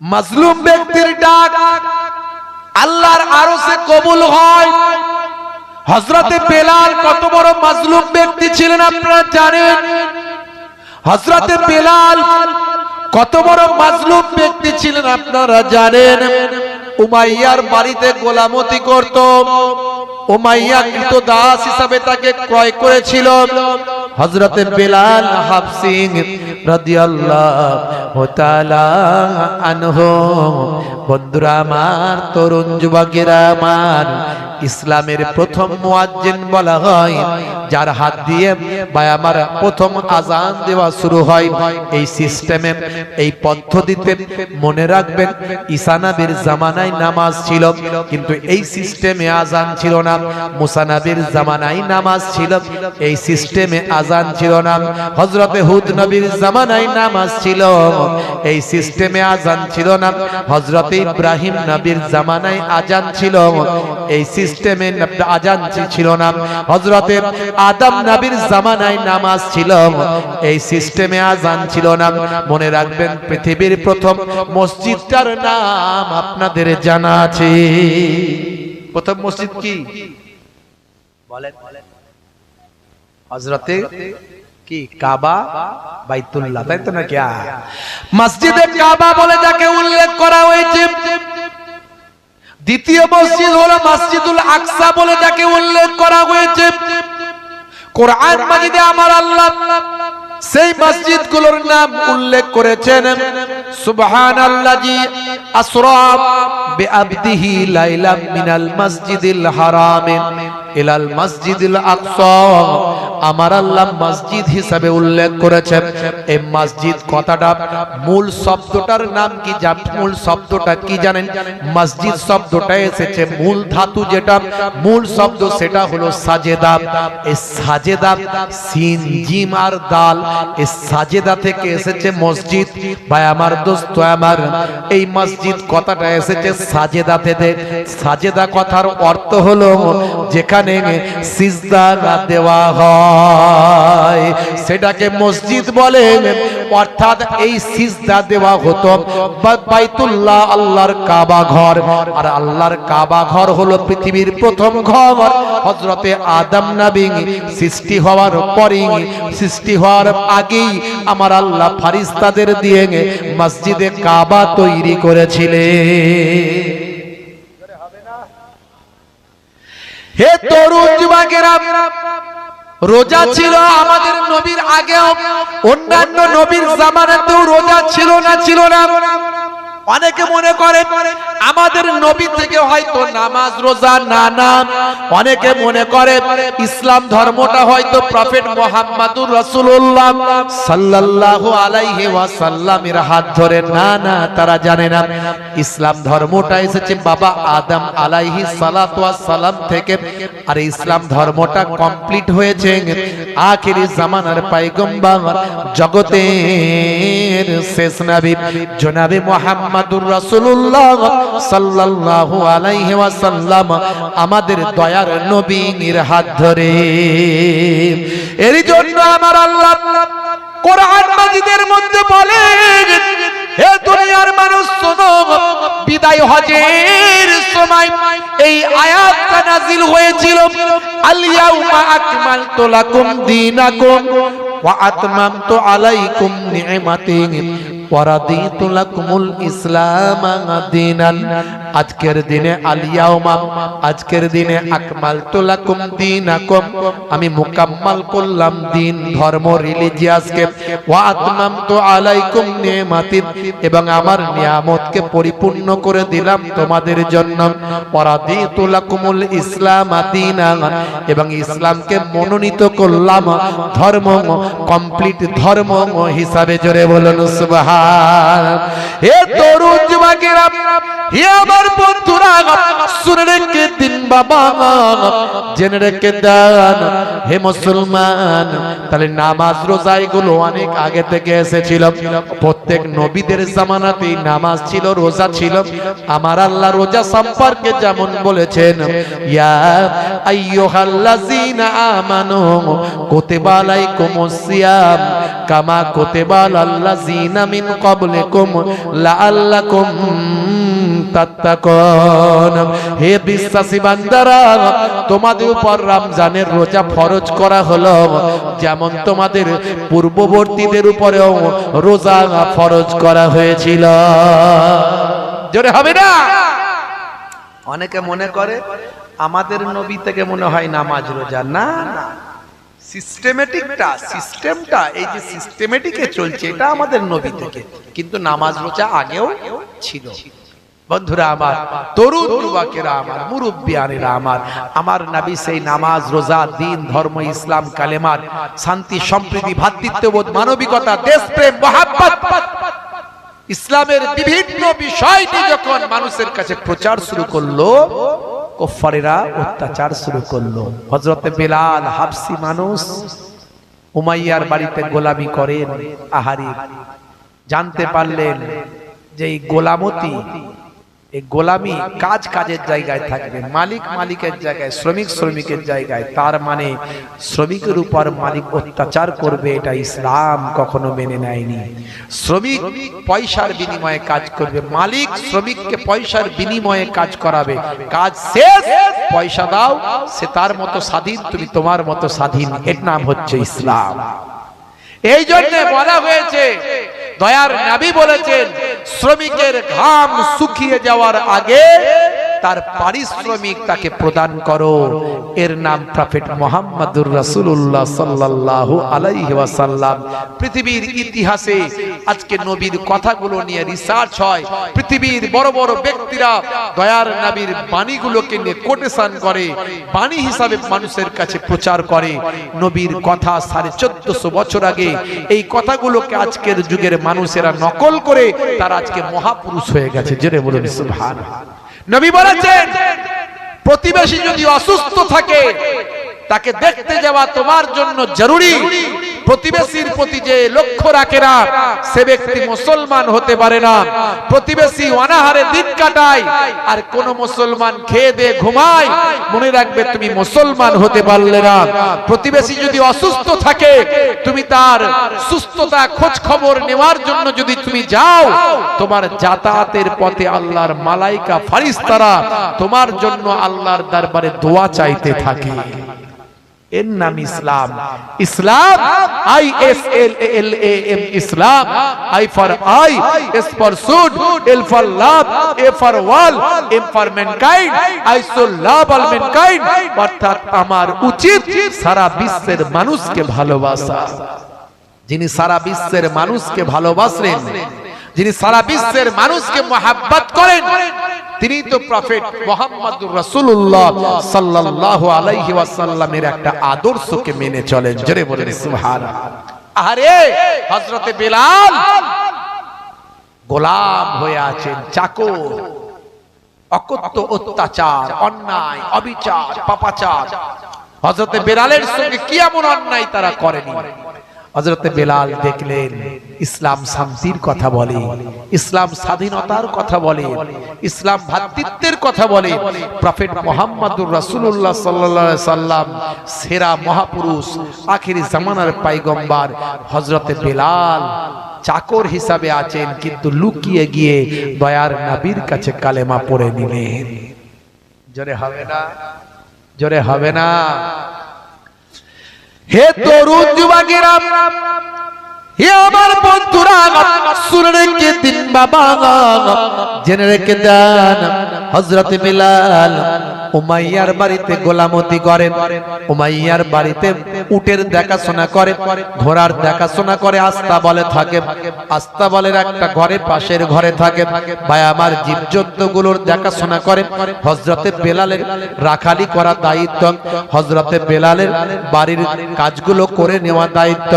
মাজলুম ব্যক্তির ডাক আল্লাহর আরশে কবুল হয়। হজরতে বেলাল কত বড় মাজলুম ব্যক্তি ছিলেন আপনারা জানেন? হজরতে পেলাল কত বড় মাজলুম ব্যক্তি ছিলেন আপনারা জানেন? উমাইয়ার বাড়িতে গোলামতি করত। উমাইয়া কৃত দাস হিসাবে তাকে ক্রয় করেছিল। হযরতে বেলাল তাআলা আনহু। বন্ধুরা আমার, তরুণ যুবকেরা আমার, ইসলামের প্রথম মুয়াজ্জিন বলা হয়, যার হাত দিয়ে বা আমার প্রথম আজান দেওয়া শুরু হয় এই সিস্টেমে। এই পদ্ধতিতে মনে রাখবেন ঈসানাবির জামানায় নামাজ ছিল, কিন্তু এই সিস্টেমে আজান ছিল না। মুসানাবির জামানায় নামাজ ছিল, এই সিস্টেমে আজান ছিল না। হযরতে হুদ নবীর জামানায় নামাজ ছিল, এই সিস্টেমে আজান ছিল না। হযরতে ইব্রাহিম নবীর জামানায় আজান ছিল, এই সিস্টেমে আজান ছিল না। হযরতে আদম নবীর জামানায় নামাজ ছিল। এই সিস্টেমে আজান ছিল না। মনে রাখবেন, পৃথিবীর প্রথম মসজিদটার নাম আপনাদের জানা আছে। প্রথম মসজিদ কি? বলেন। হযরতে কি? কাবা? বাইতুল্লাহ, তাই তো না কি মসজিদে কাবা বলে যাকে উল্লেখ করা হয়েছে। দ্বিতীয় মসজিদ হলো মসজিদুল আকসা বলে যাকে উল্লেখ করা হয়েছে। কোরআন মাজিদে আমার আল্লাহ সেই মসজিদগুলোর নাম উল্লেখ করেছেন, সুবহানাল্লাজি আসরা বিআবদিহি লাইলাম মিনাল মসজিদিল হারাম। ইলাল মসজিদিল আকসা। আমার আল্লাহ মসজিদ হিসাবে উল্লেখ করেছেন। এই মসজিদ কথাটা মূল শব্দটার নাম কি? জান মূল শব্দটা কি জানেন? মসজিদ শব্দটা এসেছে মূল ধাতু যেটা। মূল শব্দ সেটা হলো সাজেদা। এই সাজেদা সিন, জিম আর দাল। এই সাজেদা থেকে এসেছে মসজিদ। ভাই আমার দোস্ত, আমার এই মসজিদ কথাটা এসেছে সাজেদা থেকে। সাজেদা কথার অর্থ হলো যেখানে সিজদা দেওয়া হয়। সেটাকে মসজিদ বলে অর্থাৎ এই সিজদা দেওয়া হতো বাইতুল্লাহ, আল্লাহর কাবা ঘর। আর আল্লাহর কাবা ঘর হলো পৃথিবীর প্রথম ঘর। হজরতে আদম নবী সৃষ্টি হওয়ার পরেই, সৃষ্টি হওয়ার আগেই আমার আল্লাহ ফারিস্তাদের দিয়ে মসজিদে কাবা তৈরি করেছিলেন। হে তরুণ যুবকেরা, রোজা ছিল আমাদের নবীর আগেও, অন্যান্য নবীর জামানাতেও রোজা ছিল না ছিল না। অনেকে মনে করে আমাদের নবী থেকে হয়তো নামাজ, রোজা, না না। অনেকে মনে করে ইসলাম ধর্মটা হয়তো প্রফেট মোহাম্মদুর রাসূলুল্লাহ সাল্লাল্লাহু আলাইহি ওয়াসাল্লামের হাত ধরে। না না, তারা জানে না। ইসলাম ধর্মটা এসেছে বাবা আদম আলাইহি সালাতু সালাম থেকে। আর ইসলাম ধর্মটা কমপ্লিট হয়েছে আখিরি জামানার পয়গম্বর জগতের শেষ নবী। জনাবে মুহাম্মাদুর রাসূলুল্লাহ সাল্লাল্লাহু আলাইহি ওয়াসাল্লাম আমাদের দয়ার নবীর হাত ধরে। এর জন্য আমার আল্লাহ কোরআন মাজিদের মধ্যে বলেন, হে দুনিয়ার মানুষ, শোনো, বিদায় হজের সময় এই আয়াতটা নাজিল হয়েছিল আলিয়াউমা আকমালতু লাকুম দীনাকুম ওয়া আতমামতু আলাইকুম নি'মাতি ওয়ারাদিতু লাকুমুল ইসলাম দীনান আজকের দিনে আলিয়াউমা আজকের দিনে আকমাল আকমালতু লাকুম দীনাকুম। আমি মুকাম্মাল করলাম দিন, ধর্ম, রিলিজিয়াসকে। ওয়া আতমামতু আলাইকুম নি'মাতি এবং আমার নিয়ামতকে পরিপূর্ণ করে দিলাম তোমাদের জন্য। ওয়ারাদিতু লাকুমুল ইসলাম দীনান এবং ইসলামকে মনোনীত করলাম ধর্ম, কমপ্লিট ধর্ম হিসাবে জোরে বলুন, সুবহান। হে তরুণ যুবকেরা, হে বন্ধুরা, শুনে রেখে দিন বাবা। জেনে রেখে দেন, হে মুসলমান, তাহলে নামাজ রোজা এগুলো অনেক আগে থেকে এসেছিল। প্রত্যেক নবীদের জামানাতেই নামাজ ছিল, রোজা ছিল। আমার আল্লাহ রোজা সম্পর্কে যেমন বলেছেন, ইয়া আইয়ুহাল্লাযীনা আমানু কুতিবা আলাইকুমুস সিয়াম কামা কুতিবা আলাল্লাযীনা মিন ক্বাবলিকুম হে বিশ্বাসী বান্দারা, তোমাদের উপর রমজানের রোজা ফরজ করা হলো। যেমন তোমাদের পূর্ববর্তীদের উপরেও রোজা ফরজ করা হয়েছিল। জোরে হবে না? অনেকে মনে করে, আমাদের নবী থেকে মনে হয় নামাজ রোজা। না না। সিস্টেমেটিকটা সিস্টেমটা এই যে সিস্টেমেটিকে চলছে, এটা আমাদের নবী থেকে। কিন্তু নামাজ রোজা আগেও ছিল। বন্ধুরা আমার, তরুণ যুবকেরা আমার, মুরব্বিয়ানেরা আমার আমার নবী সেই নামাজ, রোজা, দিন, ধর্ম, ইসলাম, কালেমার শান্তি, সম্প্রীতি ভ্রাতৃত্ববোধ মানবিকতা, দেশপ্রেম, মহাব্বত ইসলামের বিভিন্ন বিষয়টি যখন মানুষের কাছে প্রচার শুরু করল কফারেরা অত্যাচার শুরু করল। হজরতে বেলাল হাফসি মানুষ উমাইয়ার বাড়িতে গোলামি করেন, আহারি, জানতে পারলেন যে গোলামতি গোলামি কাজ কাজের জায়গায় থাকবে, মালিক মালিকের জায়গায়, শ্রমিক শ্রমিকের জায়গায়, তার মানে শ্রমিকের উপর মালিক অত্যাচার করবে, এটা ইসলাম কখনো মেনে নেয়নি। শ্রমিক পয়সার বিনিময়ে কাজ করবে, মালিক শ্রমিককে পয়সার বিনিময়ে কাজ করাবে, কাজ শেষ, পয়সা দাও, সে তার মতো স্বাধীন, তুমি তোমার মতো স্বাধীন, এর নাম হচ্ছে ইসলাম। এই জন্য বলা হয়েছে দয়ার নাবি বলেছেন শ্রমিকের ঘাম শুকিয়ে যাওয়ার আগে তার পারিশ্রমিক তাকে প্রদান করো। এর নাম প্রফেট মোহাম্মদুর সাল্লাল্লাহু আলাইহি ওয়াসাল্লাম। পৃথিবীর ইতিহাসে আজকে নবীর কথাগুলো নিয়ে রিসার্চ হয়। পৃথিবীর বড় বড় ব্যক্তিরা দয়ার নবীর বাণীগুলোকে নিয়ে কোটেশন করে, বাণী হিসাবে মানুষের কাছে প্রচার করে। নবীর কথা সাড়ে চোদ্দশো বছর আগে এই কথাগুলোকে আজকের যুগের মানুষেরা নকল করে তারা আজকে মহাপুরুষ হয়ে গেছে। জেনে বলুন সুবহান নবী বলেছেন প্রতিবেশী যদি অসুস্থ থাকে তাকে দেখতে যাওয়া তোমার জন্য জরুরি। প্রতিবেশীর প্রতি যে লক্ষ্য রাখে না, সে ব্যক্তি মুসলমান হতে পারে না। প্রতিবেশী অনাহারে দিন কাটায়, আর কোন মুসলমান খেয়ে দিয়ে ঘুমায়, মনে রাখবে তুমি মুসলমান হতে পারলে না। প্রতিবেশী যদি অসুস্থ থাকে, তুমি তার সুস্থতা খোঁজ খবর নেওয়ার জন্য যদি তুমি যাও, তোমার যাতায়াতের পথে আল্লাহর মালাইকা ফারিস্তারা তোমার জন্য আল্লাহর দরবারে দোয়া চাইতে থাকে। এর নাম Islam. Islam. I S L L A M Islam. I for I S for should L for love A for all M for mankind I so love all mankind. অর্থাৎ আমার উচিত সারা বিশ্বের মানুষকে ভালোবাসা। যিনি সারা বিশ্বের মানুষকে ভালোবাসলেন যিনি সারা বিশ্বের মানুষকে মহাব্বত করেন তিনি তো প্রফেট মোহাম্মদুর রাসূলুল্লাহ সাল্লাল্লাহু আলাইহি ওয়াসাল্লামের একটা আদর্শকে মেনে চলেন। জোরে বলেন সুবহানাল্লাহ। আরে হযরতে বেলাল। গোলাম হয়ে আছেন চাকর। অকথ্য অত্যাচার অন্যায় অবিচার পাপাচার। হজরতে বেলালের সঙ্গে কি এমন অন্যায় তারা করেনি। হজরতে বেলাল দেখলেন, ইসলাম শান্তির কথা বলে, ইসলাম স্বাধীনতার কথা বলে, ইসলাম ভ্রাতৃত্বের কথা বলে। প্রফেট মোহাম্মদুর রাসূলুল্লাহ সাল্লাল্লাহু সাল্লাম, সেরা মহাপুরুষ, আখিরি জামানার পাইগম্বার হজরতে বেলাল চাকর হিসাবে আছেন, কিন্তু লুকিয়ে গিয়ে দয়ার নবীর কাছে কালেমা পড়ে নিলেন। জোরে হবে না, জোরে হবে না। হে তরুণ যুবকেরা হে আমার উটের দেখাশোনা করে, ঘোড়ার দেখাশোনা করে, আস্তা বলে থাকে, আস্তা বলের একটা ঘরে, পাশের ঘরে থাকে। ভাই, আমার জীবজন্তু গুলোর দেখাশোনা করে হজরতে বেলালের রাখালি করা দায়িত্ব হজরতে বেলালের বাড়ির কাজগুলো করে নেওয়া দায়িত্ব।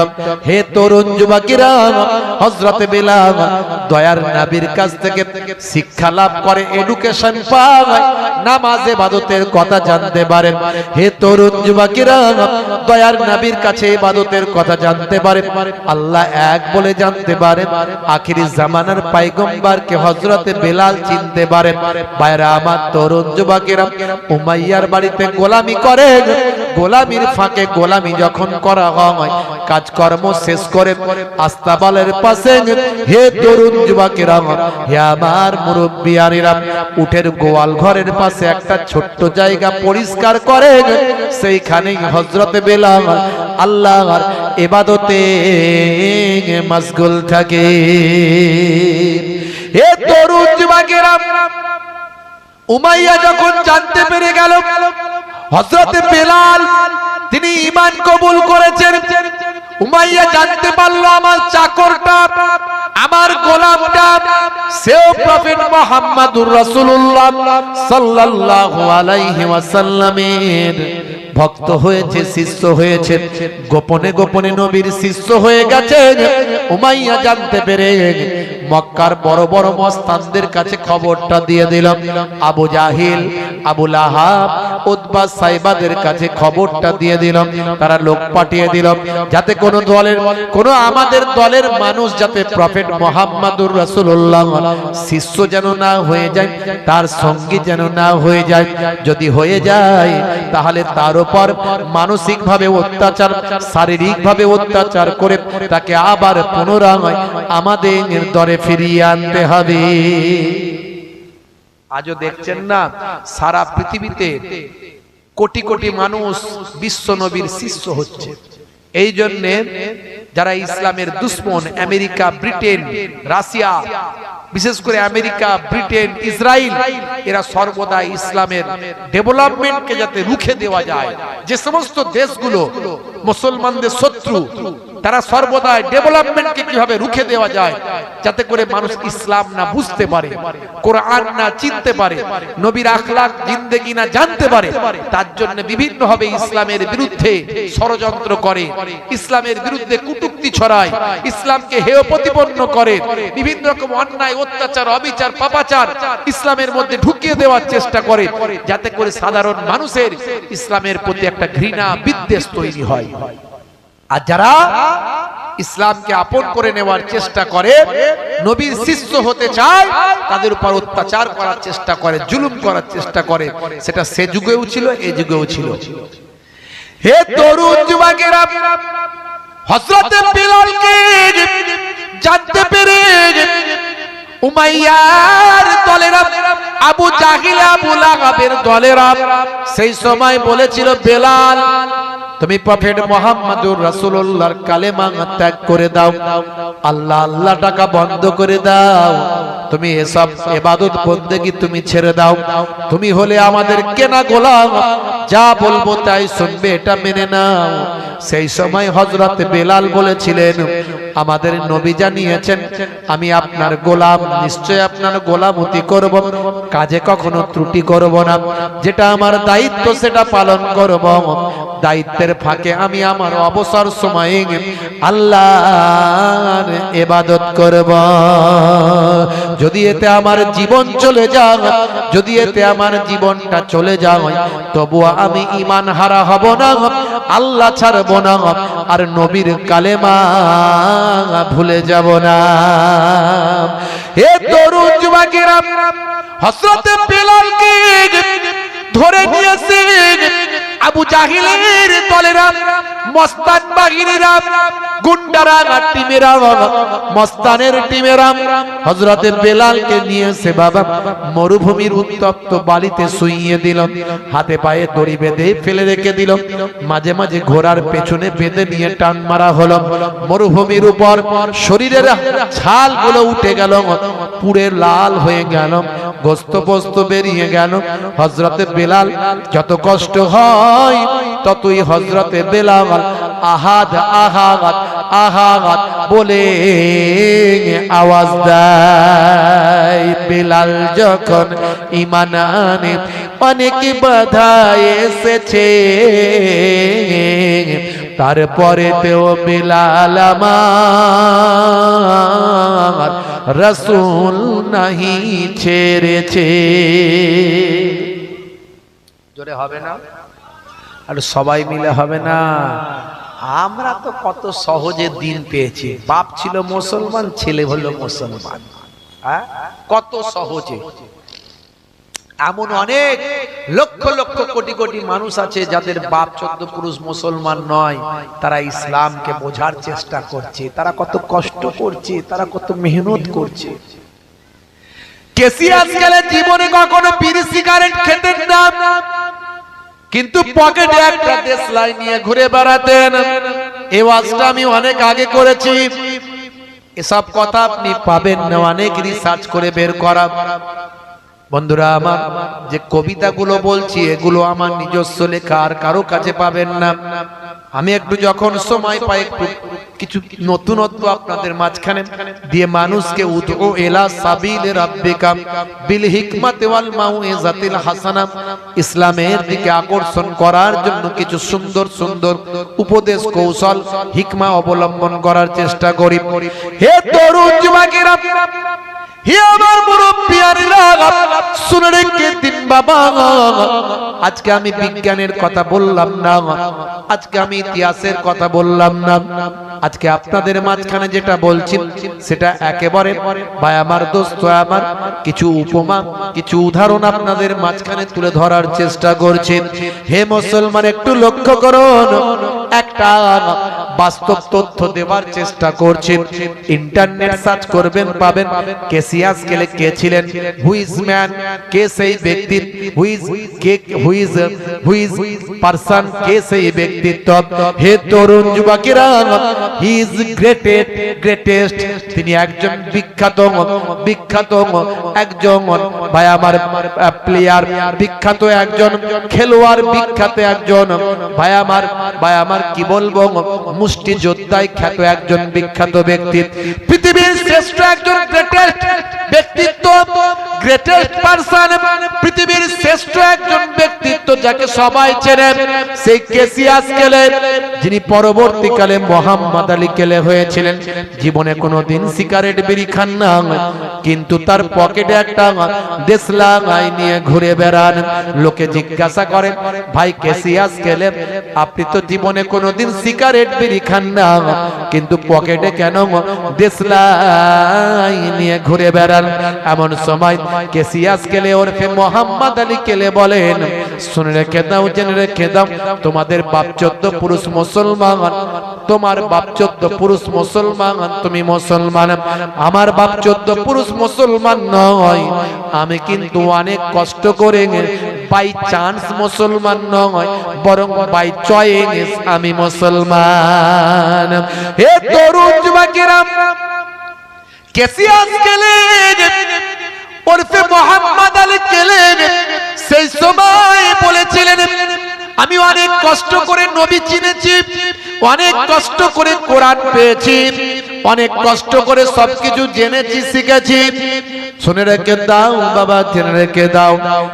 হে তরুণ যুবকেরা হজরতে বেলাল দয়ার নাবির কাছ থেকে শিক্ষা লাভ করে এডুকেশন পায়। নামাজে বাদতের কথা জানতে পারেন হে তরুণ যুবকেরা, দয়ার নাবির কাছে ইবাদতের কথা জানতে পারে। আল্লাহ এক বলে জানতে পারে, আখিরি জামানার পাইগম্বারকে হজরতে বেলাল চিনতে পারে। বাইরা আমার তরুণ যুবকেরা, উমাইয়ার বাড়িতে গোলামি করে গোলামির ফাঁকে গোলামি যখন করা হয়, কাজকর্ম শেষ করে আস্তাবালের পাশে হে তরুণ যুবকেরা, হে আমার মুরব্বিয়ানিরা, উঠের গোয়াল ঘরের পাশে একটা ছোট্ট জায়গা পরিষ্কার করে সেইখানে হজরতে বেলাল আল্লাহর এবাদতে মশগুল থাকে। হে তরুণ যুবকেরা, উমাইয়া যখন জানতে পেরে গেল হজরতে বেলাল, তিনি ইমান কবুল করেছেন। উমাইয়া জানতে পারল আমার চাকরটা, আমার গোলামটা, সেও প্রফেট মোহাম্মদুর রাসূলুল্লাহ সাল্লাল্লাহু আলাইহি ওয়াসাল্লামের ভক্ত হয়েছে, শিষ্য হয়েছে, গোপনে গোপনে নবীর শিষ্য হয়ে গেছে উমাইয়া জানতে পেরে মক্কার বড় বড় মস্তানদের কাছে খবরটা দিয়ে দিলাম। Abu Jahl, Abu Lahab, Utba সাইবাদের কাছে খবরটা দিয়ে দিলাম। তারা লোক পাঠিয়ে দিলাম। যাতে কোন দলের, কোন আমাদের দলের মানুষ যাতে প্রফেট মোহাম্মদুর রাসূলুল্লাহ শিষ্য যেন না হয়ে যায়, তার সঙ্গী যেন না হয়ে যায়। যদি হয়ে যায়, তাহলে তার উপর মানসিকভাবে অত্যাচার, শারীরিকভাবে অত্যাচার করে তাকে আবার পুনরায় আমাদের দরে ফিরিয়ে আনতে হবে। আজও দেখছেন না, সারা পৃথিবীতে কোটি কোটি মানুষ বিশ্ব নবীর শিষ্য হচ্ছে। এই জন্যে যারা ইসলামের দুশ্মন, আমেরিকা, ব্রিটেন, রাশিয়া, বিশেষ করে আমেরিকা, ব্রিটেন ইসরায়েল এরা সর্বদা ইসলামের ডেভেলপমেন্টকে যাতে রুখে দেওয়া যায়। যে সমস্ত দেশগুলো মুসলমানদের শত্রু তারা সর্বদা ডেভেলপমেন্টকে কীভাবে রুখে দেওয়া যায়, যাতে করে মানুষ ইসলাম না বুঝতে পারে, কোরআন না চিনতে পারে, নবীর আখলাক, জিন্দেগি না জানতে পারে, তার জন্য বিভিন্ন ভাবে ইসলামের বিরুদ্ধে ষড়যন্ত্র করে, ইসলামের বিরুদ্ধে কুটুক্তি ছড়ায়, ইসলামকে হেয় প্রতিপন্ন করে, বিভিন্ন রকম অন্যায়, অত্যাচার, অবিচার, পাপাচার ইসলামের মধ্যে ঢুকিয়ে দেওয়ার চেষ্টা করে, যাতে করে সাধারণ মানুষের ইসলামের প্রতি একটা ঘৃণা বিদ্বেষ তৈরি হয়। আর যারা ইসলামকে আপন করে নেওয়ার চেষ্টা করে, নবীর শিষ্য হতে চায়, তাদের উপর অত্যাচার করার চেষ্টা করে, জুলুম করার চেষ্টা করে। সেটা সে যুগেও ছিল এই যুগেও ছিল। হে তরুণ যুবকেরা, হযরতে বিলালকে জানতে পেরে উমাইয়ার দলেরা, আবু জাহিল, আবু লাহাবের দলেরা, সেই সময় বলেছিল, বেলাল তুমি প্রফেট মোহাম্মদুর রাসূলুল্লাহর কালেমা ত্যাগ করে দাও। আল্লাহ আল্লাহ টাকা বন্ধ করে দাও। তুমি এসব ইবাদত বন্দেগী তুমি ছেড়ে দাও। তুমি হলে আমাদের কেনা গোলাম। যা বলব তাই শুনবে, এটা মেনে নাও। সেই সময় হযরত বেলাল বলেছিলেন, আমাদের নবী জানিয়েছেন, আমি আপনার গোলাম, নিশ্চয় আপনার গোলামতি করব। কাজে কখনো ত্রুটি করব না। যেটা আমার দায়িত্ব, সেটা পালন করব। দায়িত্বের ফাঁকে আমি আমার অবসর সময়ে আল্লাহর এবাদত করব। যদি এতে আমার জীবন চলে যাও যদি এতে আমার জীবনটা চলে যাও তবু আমি ইমান হারা হব না, আল্লাহ ছাড়ব না, আর নবীর কালেমা ভুলে যাব না। হে তরুণ যুবকেরা, হযরতে বেলালকে ধরে নিয়েছে আবু জাহিলের দলেরা মস্তান বাহিনীরা গুন্ডারা টিমেরা মস্তানের টিমেরা হজরতে বেলালকে নিয়েছে বাবা মরুভূমির উত্তপ্ত বালিতে শুইয়ে দিল, হাতে পায়ে দড়ি বেঁধে ফেলে রেখে দিল। মাঝে মাঝে ঘোড়ার পেছনে বেঁধে নিয়ে টান মারা হলো। মরুভূমির উপর শরীরের ছালগুলো উঠে গেল, পুড়ে লাল হয়ে গেল গোস্ত পোস্ত বেরিয়ে গেল। হজরতে বেলাল যত কষ্ট হয়, ততই হজরতে বেলাল আহাদ আহাদ আহাদ বলে আওয়াজ দেয়। বিলাল যখন ইমান আনে, অনেক বাধা এসেছে। তারপরে তেও বিলাল আমার রসুল নাহি ছেড়েছে। জোরে হবে না? আর সবাই মিলে হবে না? আমরা তো কত সহজে দিন পেয়েছি। বাপ ছিল মুসলমান, ছেলে হলো মুসলমান। হ্যাঁ? কত সহজে। এমন অনেক লক্ষ লক্ষ কোটি কোটি মানুষ আছে যাদের বাপ চোদ্দ পুরুষ মুসলমান নয়। তারা ইসলামকে বোঝার চেষ্টা করছে। তারা কত কষ্ট করছে, তারা কত মেহনত করছে। কেসি আজকালের জীবনে কখনো বিড়ি সিগারেট খেতেন না? কিন্তু পকেটে একটা দেশলাই নিয়ে ঘুরে বেড়াতেন। এই ওয়াজটা আমি অনেক আগে করেছি। এসব কথা আপনি পাবেন না, অনেক রিসার্চ করে বের করা। বন্ধুরা আমার, যে কবিতাগুলো বলছি, এগুলো আমার নিজস্ব লেখা, আর কারও কাছে পাবেন না। আমি একটু যখন সময় পাই একটু কিছু নতুনত্ব আপনাদের মাঝখানে দিয়ে মানুষকে উদো এলা সাবিল রাব্বিকা বিল হিকমাতি ওয়াল মাউইজাতিল হাসানা। ইসলামের দিকে আকর্ষণ করার জন্য কিছু সুন্দর সুন্দর উপদেশ কৌশল হিকমা অবলম্বন করার চেষ্টা করি। হে তরুণ যুবকেরা হে আমার মুরব্বিয়ানেরা শুনে রেখে দিন বাবা, আজকে আমি বিজ্ঞানের কথা বললাম না, আজকে আমি ইতিহাসের কথা বললাম না। আজকে আপনাদের মাঝখানে যেটা বলছি, সেটা একেবারে ভাই আমার দোস্ত, আমার কিছু উপমা, কিছু উদাহরণ আপনাদের মাঝখানে তুলে ধরার চেষ্টা করছি। হে মুসলমান, একটু লক্ষ্য করুন একটা বাস্তব তথ্য চেষ্টা করছি ইন্টারনেট সার্চ করবেন, পাবেন। গেলে কে ছিলেন? হুইজ ম্যান কে সেই ব্যক্তি হুইজ কে হুইজ হুইজ পারসন কে সেই ব্যক্তিত্ব? হে তরুণ যুবকেরা হি ইজ গ্রেটেস্ট তিনি একজন বিখ্যাত বিখ্যাত, একজন ভাই আমার প্লেয়ার বিখ্যাত একজন খেলোয়াড়, বিখ্যাত একজন ভাই আমার ভাই আমার কি বলব মুষ্টি যোদ্ধায় খ্যাত একজন বিখ্যাত ব্যক্তি। পৃথিবীর শ্রেষ্ঠ একজন গ্রেটেস্ট ব্যক্তিত্ব গ্রেটেস্ট পারসন পৃথিবীর শ্রেষ্ঠ একজন ব্যক্তিত্ব যাকে সবাই চেনে, সেই কেসিয়াস কেলে যিনি পরবর্তীকালে মোহাম্মদ আলী কেলে হয়েছিলেন। জীবনে কোনোদিন সিগারেট বিড়ি খান না, কিন্তু তার পকেটে একটা দেশলাঙাই নিয়ে ঘুরে বেড়ান। লোকে জিজ্ঞাসা করেন ভাই কেসিয়াস কেলে আপনি তো জীবনে কোনোদিন সিগারেট বিড়ি খান না, কিন্তু পকেটে কেন নিয়ে ঘুরে বেড়ান। এমন সময় কেসিয়াস কেলে ওরফে মোহাম্মদ আলী কেলে বলেন, শুনে রেখে দাও, জেনে রেখে দাও, তোমাদের বাপ চোদ্দ পুরুষ মুসলমান, তোমার বাপ চোদ্দ পুরুষ মুসলমান, তুমি মুসলমান। আমার বাপ চোদ্দ পুরুষ মুসলমান নয়। আমি কিন্তু অনেক কষ্ট করে বাই চান্স মুসলমান নয়, বরং বাই চয়েস আমি মুসলমান। হে তরুণ কেসিয়াস গেলেন ওরফে মোহাম্মদ আলী গেলেন সেই সময় বলেছিলেন, আমি অনেক কষ্ট করে নবী চিনেছি, অনেক কষ্ট করে কোরআন পেয়েছি, অনেক কষ্ট করে সবকিছু জেনেছি, শিখেছি শুনে রেখে দাও, বাবা, জেনে রেখে দাও।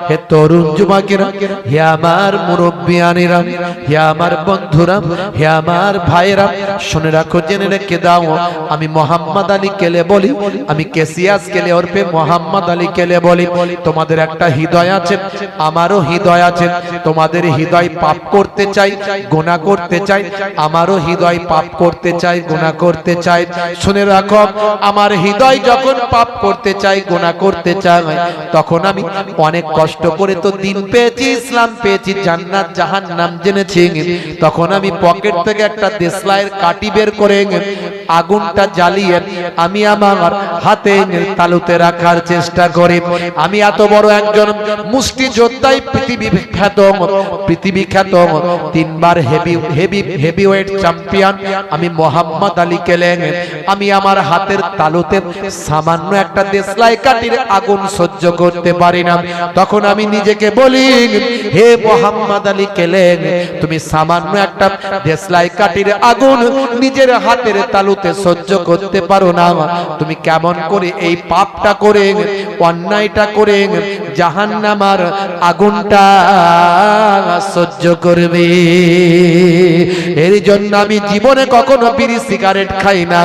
হে তরুণ যুবকেরা, হে আমার মুরব্বিয়ানিরা হে আমার বন্ধুরা, হে আমার ভাইরা শুনে রাখো, জেনে রেখে দাও। আমি মোহাম্মদ আলী কেলে বলি, আমি কেসিয়াস কেলে ওরফে মোহাম্মদ আলী কেলে বলি। তোমাদের একটা হৃদয় আছে, আমারও হৃদয় আছে। তোমাদের হৃদয় পাপ করতে চাই গোনা করতে চাই। আমারও হৃদয় পাপ করতে চাই গোনা করতে চাই। শুনে রাখো, আমার হৃদয় যখন পাপ করতে চাই গোনা গোনা করতে চাই তখন আমি অনেক কষ্ট করে তো দিন পেয়েছি, ইসলাম পেয়েছি, জান্নাত, জাহান্নাম জেনেছি। তখন আমি পকেট থেকে একটা দেশলাইয়ের কাটি বের করে আগুনটা জ্বালিয়ে আমি আমার হাতে তালুতে রাখার চেষ্টা করি। আমি এত বড় একজন মুষ্টি যোদ্ধাই পৃথিবী বিখ্যাত পৃথিবী খ্যাত তিনবার heavy heavy heavyweight champion আমি মোহাম্মদ আলী কেলেন আমি আমার হাতের তালুতে সামান্য একটা দেশলাই কাটির আগুন সহ্য করতে পারি না। তখন আমি নিজেকে বলি, হে মোহাম্মদ আলী কেলেন তুমি সামান্য একটা দেশলাই কাটির আগুন নিজের হাতের তালুতে সহ্য করতে পারো না। তুমি কেমন করে এই পাপটা করে, অন্যায়টা করে জাহান্নামার আগুনটা সহ্য করবে। এর জন্য আমি জীবনে কখনো বিড়ি সিগারেট খাই না।